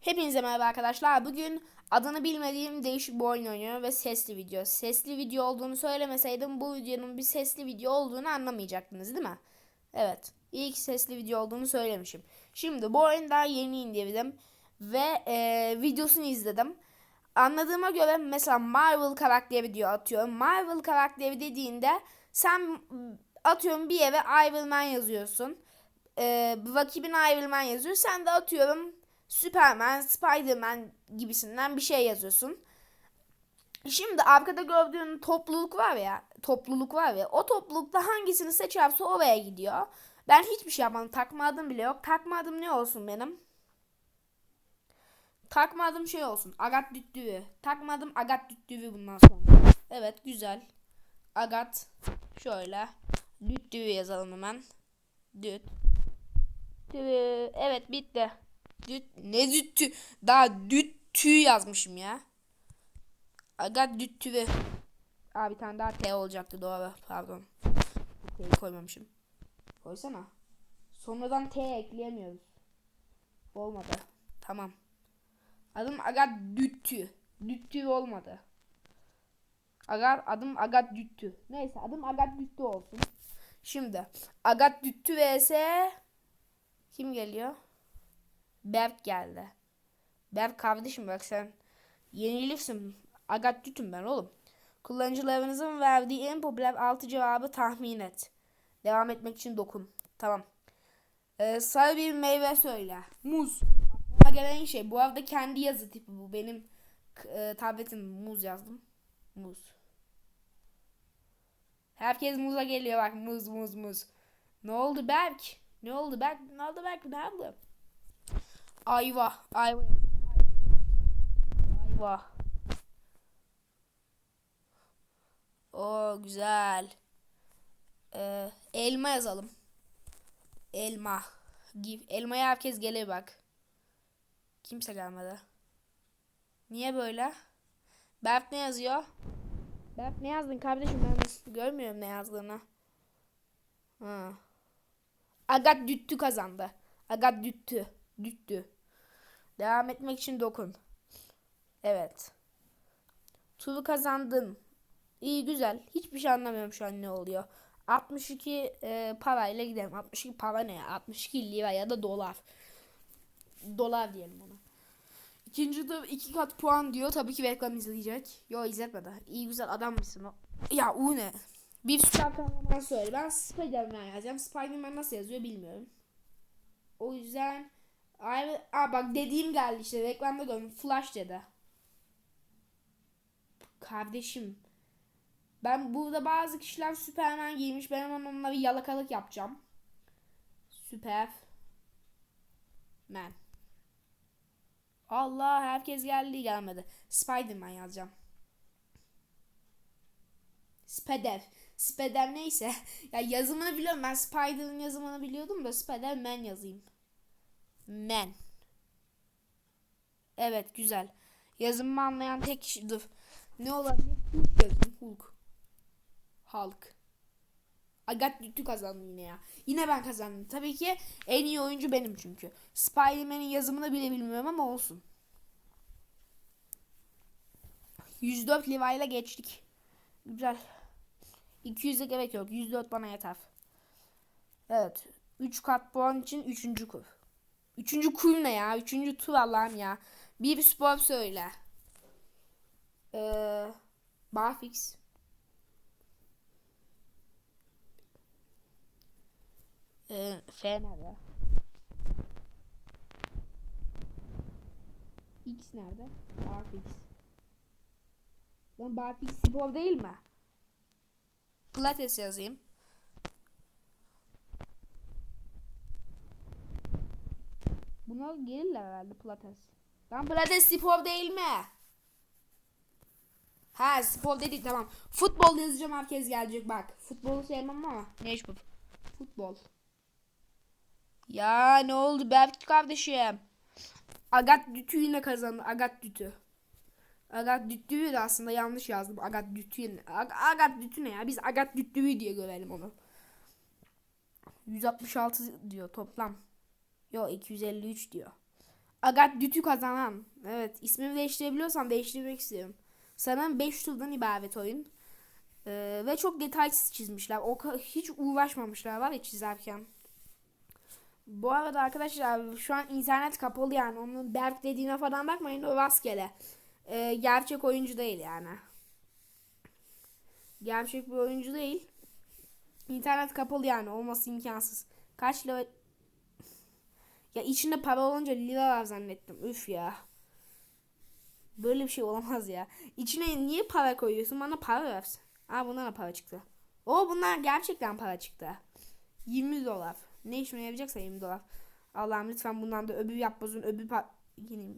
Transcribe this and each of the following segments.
Hepinize merhaba arkadaşlar. Bugün adını bilmediğim değişik bir oyun oynuyorum ve sesli video. Sesli video olduğunu söylemeseydim bu videonun bir sesli video olduğunu anlamayacaktınız değil mi? Evet. İyi ki sesli video olduğunu söylemişim. Şimdi bu oyunu daha yeni indirdim ve e, videosunu izledim. Anladığıma göre mesela Marvel karakteri diyor atıyorum. Marvel karakteri dediğinde sen atıyorum bir yere Iron Man yazıyorsun. E, rakibin Iron Man yazıyor. Sen de atıyorum Superman, Spiderman gibisinden bir şey yazıyorsun. Şimdi arkada gördüğün topluluk var ya, topluluk var ya, o toplulukta hangisini seçerse oraya gidiyor. Ben hiçbir şey yapmadım. Takma adım bile yok. Takma adım ne olsun benim? Takma adım şey olsun. Agat Düttüvü. Takma adım Agat Düttüvü bundan sonra. Evet güzel. Agat. Şöyle. Düttüvü yazalım hemen. Düt. Düttüvü. Evet bitti. Düt. Ne düttü? Daha düttü yazmışım ya. Agat Düttüvü. Aa bir tane daha T olacaktı doğru. Pardon. T'yi koymamışım. Koysana. Sonradan T ekleyemiyoruz. Olmadı. Tamam. Adım Agat Düttü. Düttü olmadı. Agar adım Agat Düttü. Neyse adım Agat Düttü olsun. Şimdi Agat Düttü vs kim geliyor? Berk geldi. Berk kardeşim bak sen yenilirsin. Agat Düttüm ben oğlum. Kullanıcılarınızın verdiği en popüler 6 cevabı tahmin et. Devam etmek için dokun. Tamam. Ee, sarı bir meyve söyle. Muz. Aklıma gelen şey. Bu arada kendi yazı tipi bu. Benim e, tabletim muz yazdım. Muz. Herkes muza geliyor bak. Muz muz muz. Ne oldu Berk? Ne oldu Berk? Ne oldu Berk? Ne oldu? Ayva. Ayva. Ayva. O güzel. Ee, elma yazalım. Elma. Elmaya herkes gelir bak. Kimse gelmedi. Niye böyle? Berk ne yazıyor? Berk ne yazdın kardeşim ben görmüyorum ne yazdığını. Ha. Agat Düttü kazandı. Agat Düttü. Düttü. Devam etmek için dokun. Evet. Turu kazandın. İyi güzel. Hiçbir şey anlamıyorum şu an ne oluyor. 62 e, parayla gidelim. 62 para ne ya? 62 lira ya da dolar. Dolar diyelim ona. İkinci tur iki kat puan diyor. Tabii ki reklam izleyecek. Yo izletmedi. İyi güzel adam mısın? Ya o ne? Bir süper kahraman söyle. Ben Spiderman yazacağım. Spiderman nasıl yazıyor bilmiyorum. O yüzden Ay, aa bak dediğim geldi işte reklamda gördüm. Flash dedi. Kardeşim. Ben burada bazı kişiler Superman giymiş. Ben hemen onlara yalakalık yapacağım. Süper. Man. Allah herkes geldi gelmedi. Spiderman yazacağım. Spider. Spider neyse. ya yazımını biliyorum. Ben Spider'ın yazımını biliyordum da Spider-Man yazayım. Man. Evet güzel. Yazımı anlayan tek kişi dur. Ne olabilir? Hulk yazayım. Hulk. Hulk. Agat Düttü kazandı yine ya. Yine ben kazandım. Tabii ki en iyi oyuncu benim çünkü. Spider-Man'in yazımını bile bilmiyorum ama olsun. 104 Levi ile geçtik. Güzel. 200'e gerek yok. 104 bana yeter. Evet. 3 kat puan için 3. kur. 3. kur ne ya? 3. tur Allah'ım ya. Bir spor söyle. Ee, Barfix. Ee, F nerede? X nerede? Barfix. Lan Barfix spor değil mi? Pilates yazayım. Buna gelirler herhalde Pilates. Lan Pilates spor değil mi? Ha spor dedik tamam. Futbol yazacağım herkes gelecek bak. Futbolu sevmem ama. Ne iş bu? Futbol. Ya ne oldu Berk kardeşim? Agat Dütü yine kazandı. Agat Dütü. Agat Düttü'yü de aslında yanlış yazdım. Agat Düttü'yü Ag Agat Düttü ne ya? Biz Agat Düttü'yü diye görelim onu. 166 diyor toplam. Yo 253 diyor. Agat Dütü kazanan. Evet ismimi değiştirebiliyorsam değiştirmek istiyorum. Sanırım 5 turdan ibaret oyun. Ee, ve çok detaysız çizmişler. O hiç uğraşmamışlar var ya çizerken. Bu arada arkadaşlar şu an internet kapalı yani. Onun Berk dediğine falan bakmayın o rastgele. Ee, gerçek oyuncu değil yani. Gerçek bir oyuncu değil. İnternet kapalı yani olması imkansız. Kaç lira ya içinde para olunca lira var zannettim. Üf ya. Böyle bir şey olamaz ya. İçine niye para koyuyorsun? Bana para versin. Aa bundan da para çıktı. O bunlar gerçekten para çıktı. 20 dolar. Ne işime yarayacaksa 20 dolar. Allah'ım lütfen bundan da öbür yapbozun öbür pa... Yine mi?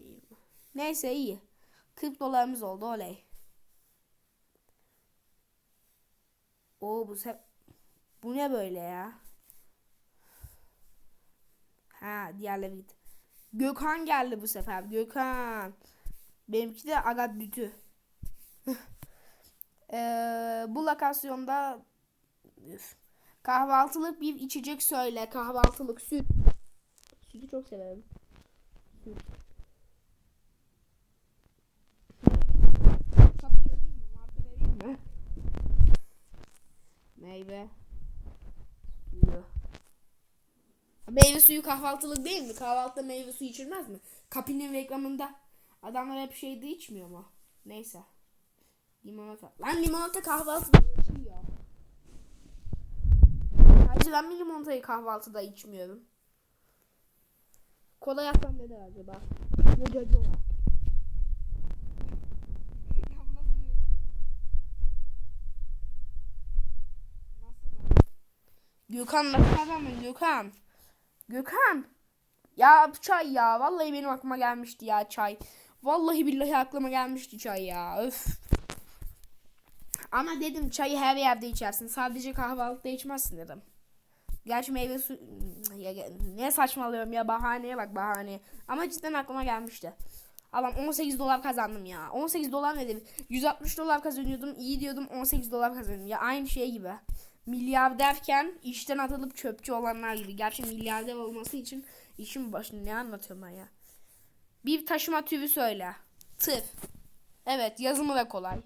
Neyse iyi. 40 dolarımız oldu oley. Oo bu se... Bu ne böyle ya? Ha diğerleri gitti. Gökhan geldi bu sefer. Gökhan. Benimki de Agat Dütü. Ee, bu lokasyonda üf, kahvaltılık bir içecek söyle. Kahvaltılık süt. Sütü çok severim. Süt. Kapı yazayım mı? Marka vereyim mi? Meyve. Suyu. Meyve suyu kahvaltılık değil mi? Kahvaltıda meyve suyu içilmez mi? Kapinin reklamında adamlar hep şeyde içmiyor mu? Neyse. Limonata. Lan limonata kahvaltıda içiliyor? Hacı ben bir limonatayı kahvaltıda içmiyorum. Kola yapsam ne der acaba? Ne cacı ola? Gökhan nasıl kazandın Gökhan? Gökhan. Ya çay ya. Vallahi benim aklıma gelmişti ya çay. Vallahi billahi aklıma gelmişti çay ya. Öf. Ama dedim çayı her yerde içersin. Sadece kahvaltıda içmezsin dedim. Gerçi meyve su... Ya, ne saçmalıyorum ya bahaneye bak bahaneye. Ama cidden aklıma gelmişti. Adam 18 dolar kazandım ya. 18 dolar ne demek? 160 dolar kazanıyordum. iyi diyordum 18 dolar kazanıyorum. Ya aynı şey gibi. Milyar derken işten atılıp çöpçü olanlar gibi. Gerçi milyarder olması için işin başında ne anlatıyorum ben ya. Bir taşıma türü söyle. Tır. Evet yazımı da kolay.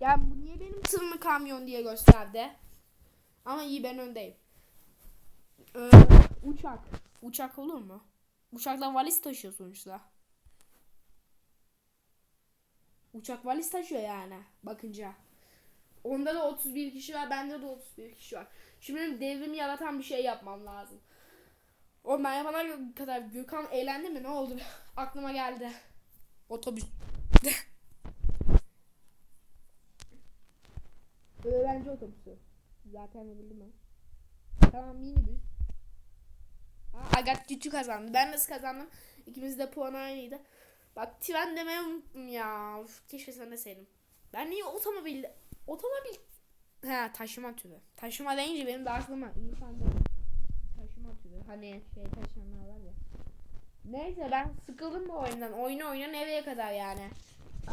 Ya bu niye benim tır mı kamyon diye gösterdi. Ama iyi ben öndeyim. Ee, uçak. Uçak olur mu? Uçakla valiz taşıyor sonuçta. Uçak valiz taşıyor yani bakınca. Onda da 31 kişi var, bende de 31 kişi var. Şimdi benim devrimi yaratan bir şey yapmam lazım. O ben yapana kadar Gökhan eğlendi mi? Ne oldu? Aklıma geldi. Otobüs. Öğrenci otobüsü. Zaten bildim ben. Tamam minibüs. Agat Güçlü kazandı. Ben nasıl kazandım? İkimiz de puan aynıydı. Bak tren demeyi unuttum ya. Uf, keşke sen deseydim. Ben niye otomobil... Otomobil... Ha taşıma türü. Taşıma deyince benim de aklıma insan değil. Taşıma türü. Hani şey taşıyanlar var ya. Neyse ben sıkıldım bu oyundan. Oyunu oyna nereye kadar yani.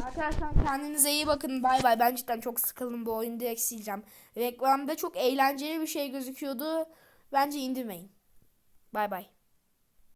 Arkadaşlar kendinize iyi bakın. Bay bay. Ben cidden çok sıkıldım bu oyunu direkt sileceğim. Reklamda çok eğlenceli bir şey gözüküyordu. Bence indirmeyin. Bay bay.